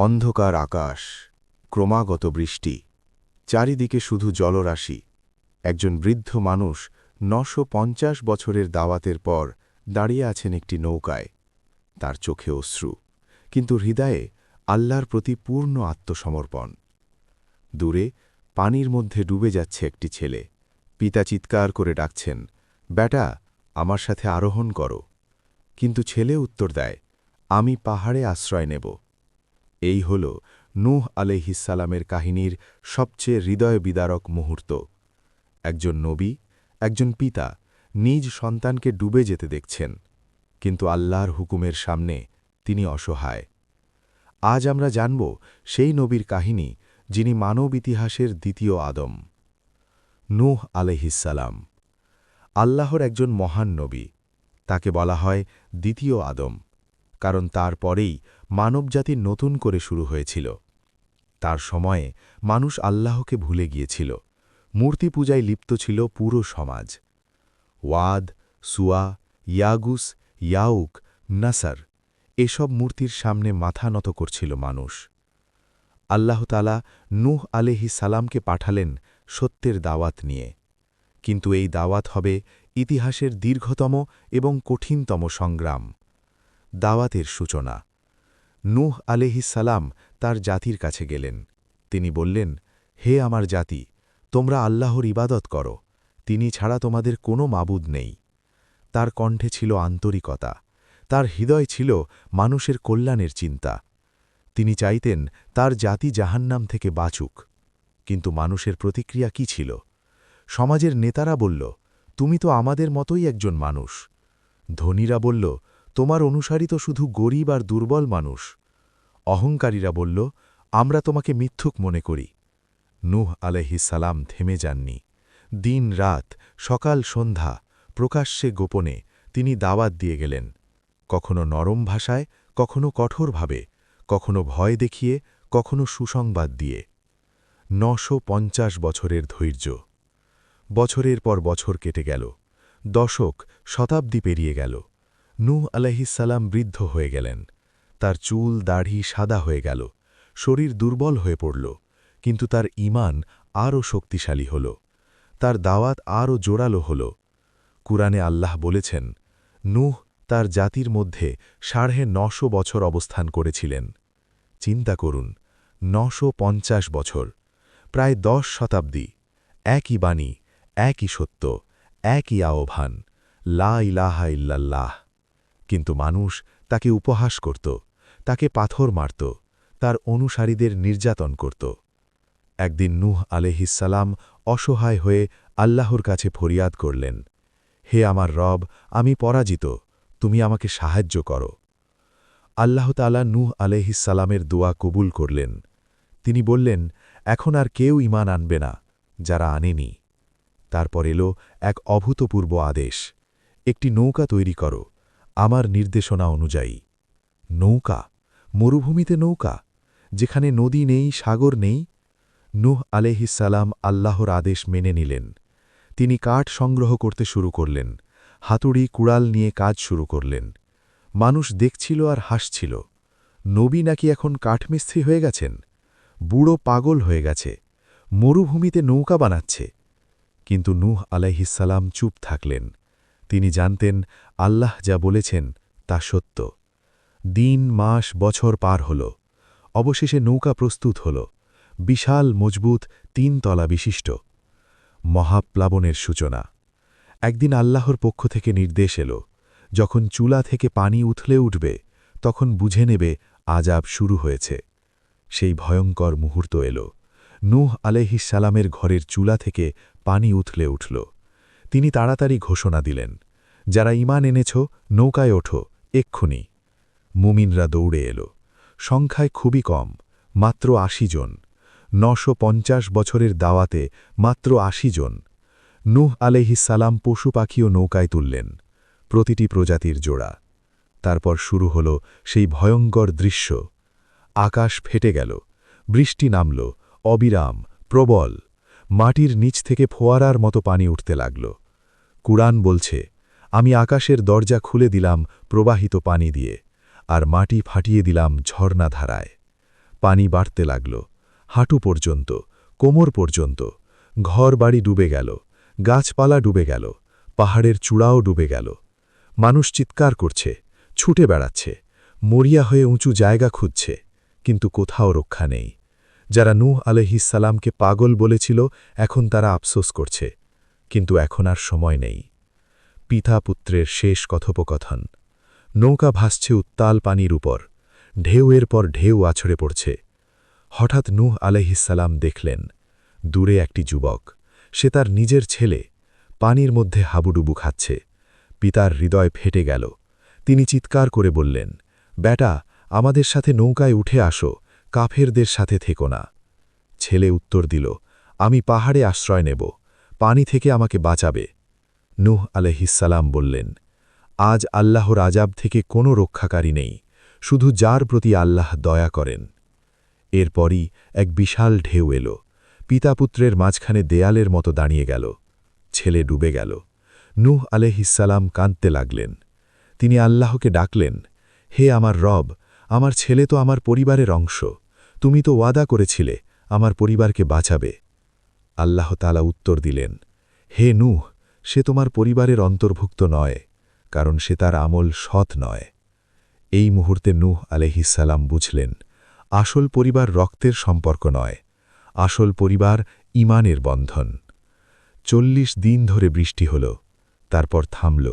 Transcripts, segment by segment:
অন্ধকার আকাশ, ক্রমাগত বৃষ্টি, চারিদিকে শুধু জলরাশি। একজন বৃদ্ধ মানুষ নশো বছরের দাওয়াতের পর দাঁড়িয়ে আছেন একটি নৌকায়। তার চোখে অশ্রু, কিন্তু হৃদয়ে আল্লাহর প্রতি পূর্ণ আত্মসমর্পণ। দূরে পানির মধ্যে ডুবে যাচ্ছে একটি ছেলে। পিতা চিৎকার করে ডাকছেন, ব্যাটা, আমার সাথে আরোহণ করো। কিন্তু ছেলে উত্তর দেয়, আমি পাহাড়ে আশ্রয় নেব। এই হল নূহ আলহিসালামের কাহিনীর সবচেয়ে হৃদয় বিদারক মুহূর্ত। একজন নবী, একজন পিতা নিজ সন্তানকে ডুবে যেতে দেখছেন, কিন্তু আল্লাহর হুকুমের সামনে তিনি অসহায়। আজ আমরা জানব সেই নবীর কাহিনী যিনি মানব ইতিহাসের দ্বিতীয় আদম। নূহ আলহিসাল্লাম আল্লাহর একজন মহান নবী, তাকে বলা হয় দ্বিতীয় আদম, কারণ তার পরেই মানবজাতির নতুন করে শুরু হয়েছিল। তার সময়ে মানুষ আল্লাহকে ভুলে গিয়েছিল। মূর্তি পূজায় লিপ্ত ছিল পুরো সমাজ। ওয়াদ, সুয়া, ইয়াগুস, ইয়াউক, নাসার এসব মূর্তির সামনে মাথা নত করছিল মানুষ। আল্লাহতালা নূহ আলেহি সালামকে পাঠালেন সত্যের দাওয়াত নিয়ে। কিন্তু এই দাওয়াত হবে ইতিহাসের দীর্ঘতম এবং কঠিনতম সংগ্রাম। দাওয়াতের সূচনা। নূহ সালাম তার জাতির কাছে গেলেন। তিনি বললেন, হে আমার জাতি, তোমরা আল্লাহর ইবাদত করো, তিনি ছাড়া তোমাদের কোনো মাবুদ নেই। তার কণ্ঠে ছিল আন্তরিকতা, তার হৃদয় ছিল মানুষের কল্যাণের চিন্তা। তিনি চাইতেন তার জাতি জাহান্নাম থেকে বাঁচুক। কিন্তু মানুষের প্রতিক্রিয়া কি ছিল? সমাজের নেতারা বলল, তুমি তো আমাদের মতোই একজন মানুষ। ধনীরা বলল তোমার অনুসারী তো শুধু গরিব আর দুর্বল মানুষ। অহংকারীরা বলল, আমরা তোমাকে মিথ্যুক মনে করি। নুহ সালাম থেমে যাননি। দিন রাত, সকাল সন্ধ্যা, প্রকাশ্যে গোপনে তিনি দাওয়াত দিয়ে গেলেন। কখনো নরম ভাষায়, কখনো কঠোরভাবে, কখনো ভয় দেখিয়ে, কখনো সুসংবাদ দিয়ে। নশো পঞ্চাশ বছরের ধৈর্য। বছরের পর বছর কেটে গেল। দশক, শতাব্দী পেরিয়ে গেল। নূহ আলাহিসাল্লাম বৃদ্ধ হয়ে গেলেন। তার চুল, দাড়ি সাদা হয়ে গেল, শরীর দুর্বল হয়ে পড়ল, কিন্তু তার ইমান আরও শক্তিশালী হল। তার দাওয়াত আরও জোরালো হল। কুরআনে আল্লাহ বলেছেন, নূহ তার জাতির মধ্যে সাড়ে নশো বছর অবস্থান করেছিলেন। চিন্তা করুন, নশো পঞ্চাশ বছর, প্রায় দশ শতাব্দী, একই বাণী, একই সত্য, একই আহ্বান, লা ইলাহা ইল্লাল্লাহ। কিন্তু মানুষ তাকে উপহাস করত, তাকে পাথর মারত, তার অনুসারীদের নির্যাতন করত। একদিন নূহ আলেহিসাল্লাম অসহায় হয়ে আল্লাহর কাছে ফরিয়াদ করলেন, হে আমার রব, আমি পরাজিত, তুমি আমাকে সাহায্য করো। আল্লাহতালা নূহ আলহিসাল্লামের দোয়া কবুল করলেন। তিনি বললেন, এখন আর কেউ ইমান আনবে না, যারা আনেনি। তারপর এলো এক অভূতপূর্ব আদেশ, একটি নৌকা তৈরি করো আমার নির্দেশনা অনুযায়ী। নৌকা, মরুভূমিতে নৌকা, যেখানে নদী নেই, সাগর নেই, নুহ আলেহিসাল্লাম আল্লাহর আদেশ মেনে নিলেন। তিনি কাঠ সংগ্রহ করতে শুরু করলেন, হাতুড়ি, কুড়াল নিয়ে কাজ শুরু করলেন। মানুষ দেখছিল আর হাসছিল। নবী নাকি এখন কাঠমিস্ত্রি হয়ে গেছেন? বুড়ো পাগল হয়ে গেছে। মরুভূমিতে নৌকা বানাচ্ছে। কিন্তু নূহ আলাইহিসাল্লাম চুপ থাকলেন। তিনি জানতেন আল্লাহ যা বলেছেন তা সত্য। দিন, মাস, বছর পার হল। অবশেষে নৌকা প্রস্তুত হল। বিশাল, মজবুত তিন তলা বিশিষ্ট। মহাপ্লাবনের সূচনা। একদিন আল্লাহর পক্ষ থেকে নির্দেশ এল, যখন চুলা থেকে পানি উথলে উঠবে, তখন বুঝে নেবে আজাব শুরু হয়েছে। সেই ভয়ঙ্কর মুহূর্ত এল। নূহ আলহিসালামের ঘরের চুলা থেকে পানি উথলে উঠল। তিনি তাড়াতাড়ি ঘোষণা দিলেন, যারা ইমান এনেছ, নৌকায় ওঠো, এক্ষুনি। মুমিনরা দৌড়ে এলো। সংখ্যায় খুবই কম, মাত্র আশি জন। নশো বছরের দাওয়াতে মাত্র আশি জন। নূহ আলহিসাল্লাম পশু পাখিও নৌকায় তুললেন, প্রতিটি প্রজাতির জোড়া। তারপর শুরু হল সেই ভয়ঙ্কর দৃশ্য। আকাশ ফেটে গেল, বৃষ্টি নামল, অবিরাম, প্রবল। মাটির নিচ থেকে ফোয়ারার মতো পানি উঠতে লাগল। কুরআন বলছে, আমি আকাশের দরজা খুলে দিলাম প্রবাহিত পানি দিয়ে, আর মাটি ফাটিয়ে দিলাম ঝর্ণাধারায় পানি বাড়তে লাগল, হাঁটু পর্যন্ত, কোমর পর্যন্ত, ঘর বাড়ি ডুবে গেল, গাছপালা ডুবে গেল, পাহাড়ের চূড়াও ডুবে গেল। মানুষ চিৎকার করছে, ছুটে বেড়াচ্ছে, মরিয়া হয়ে উঁচু জায়গা খুঁজছে, কিন্তু কোথাও রক্ষা নেই। যারা নূহ আলহিসাল্লামকে পাগল বলেছিল, এখন তারা আফসোস করছে কিন্তু এখন আর সময় নেই। পিতা পুত্রের শেষ কথোপকথন। নৌকা ভাসছে উত্তাল পানির উপর। ঢেউয়ের পর ঢেউ আছড়ে পড়ছে। হঠাৎ নূহ আলহিসাল্লাম দেখলেন, দূরে একটি যুবক। সে তার নিজের ছেলে। পানির মধ্যে হাবুডুবু খাচ্ছে। পিতার হৃদয় ফেটে গেল। তিনি চিৎকার করে বললেন ব্যাটা আমাদের সাথে নৌকায় উঠে আসো। কাফেরদের সাথে থেকো না। ছেলে উত্তর দিল, আমি পাহাড়ে আশ্রয় নেব। পানি থেকে আমাকে বাঁচাবে। নূহ আলহিসাল্লাম বললেন, আজ আল্লাহর আজাব থেকে কোনো রক্ষাকারী নেই, শুধু যার প্রতি আল্লাহ দয়া করেন। এরপরই এক বিশাল ঢেউ এল। পিতাপুত্রের মাঝখানে দেয়ালের মতো দাঁড়িয়ে গেল। ছেলে ডুবে গেল। নূহ আলহিসাল্লাম কাঁদতে লাগলেন। তিনি আল্লাহকে ডাকলেন, হে আমার রব, আমার ছেলে তো আমার পরিবারের অংশ। তুমি তো ওয়াদা করেছিলে, আমার পরিবারকে বাঁচাবে। আল্লাহ তালা উত্তর দিলেন, হে নূহ, সে তোমার পরিবারের অন্তর্ভুক্ত নয়, কারণ সে তার আমল সৎ নয়। এই মুহূর্তে নূহ আলহিসাল্লাম বুঝলেন, আসল পরিবার রক্তের সম্পর্ক নয়, আসল পরিবার ইমানের বন্ধন। চল্লিশ দিন ধরে বৃষ্টি হল, তারপর থামল।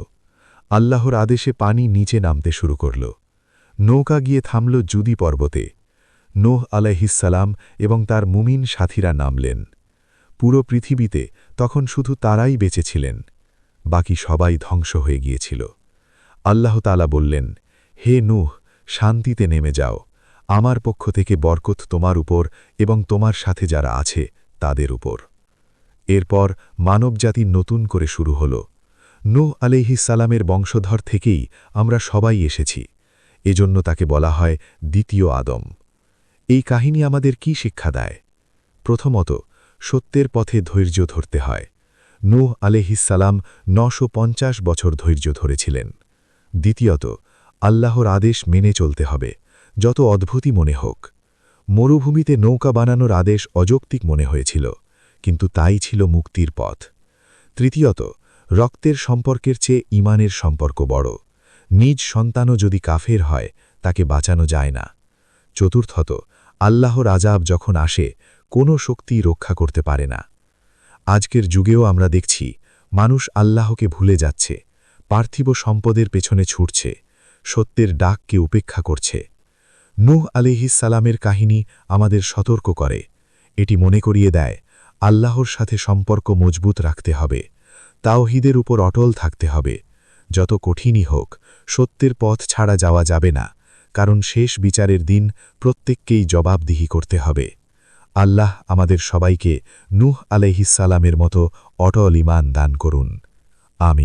আল্লাহর আদেশে পানি নিচে নামতে শুরু করল। নৌকা গিয়ে থামল জুদি পর্বতে। নোহ আলাইহিসালাম এবং তার মুমিন সাথীরা নামলেন। পুরো পৃথিবীতে তখন শুধু তারাই বেঁচেছিলেন বাকি সবাই ধ্বংস হয়ে গিয়েছিল। আল্লাহ তালা বললেন, হে নুহ, শান্তিতে নেমে যাও। আমার পক্ষ থেকে বরকত তোমার উপর এবং তোমার সাথে যারা আছে তাদের উপর। এরপর মানবজাতি নতুন করে শুরু হল। নূহ আলিহিসালামের বংশধর থেকেই আমরা সবাই এসেছি। এজন্য তাকে বলা হয় দ্বিতীয় আদম। এই কাহিনী আমাদের কি শিক্ষা দেয়? প্রথমত সত্যের পথে ধৈর্য ধরতে হয়। নূহ আলেহিসালাম নশো পঞ্চাশ বছর ধৈর্য ধরেছিলেন। দ্বিতীয়ত, আল্লাহর আদেশ মেনে চলতে হবে, যত অদ্ভুতই মনে হোক। মরুভূমিতে নৌকা বানানোর আদেশ অযৌক্তিক মনে হয়েছিল, কিন্তু তাই ছিল মুক্তির পথ। তৃতীয়ত, রক্তের সম্পর্কের চেয়ে ইমানের সম্পর্ক বড়। নিজ সন্তানও যদি কাফের হয়, তাকে বাঁচানো যায় না। চতুর্থত, আল্লাহর আজাব যখন আসে কোনো শক্তি রক্ষা করতে পারে না। আজকের যুগেও আমরা দেখছি, মানুষ আল্লাহকে ভুলে যাচ্ছে, পার্থিব সম্পদের পেছনে ছুটছে, সত্যের ডাককে উপেক্ষা করছে। নূহ আলিহিসালামের কাহিনী আমাদের সতর্ক করে। এটি মনে করিয়ে দেয়, আল্লাহর সাথে সম্পর্ক মজবুত রাখতে হবে, তাওহিদের উপর অটল থাকতে হবে। যত কঠিনই হোক, সত্যের পথ ছাড়া যাওয়া যাবে না, কারণ শেষ বিচারের দিন প্রত্যেককেই জবাবদিহি করতে হবে। আল্লাহ আমাদের সবাইকে নূহ আলহিসালামের মতো অটল ইমান দান করুন। আমি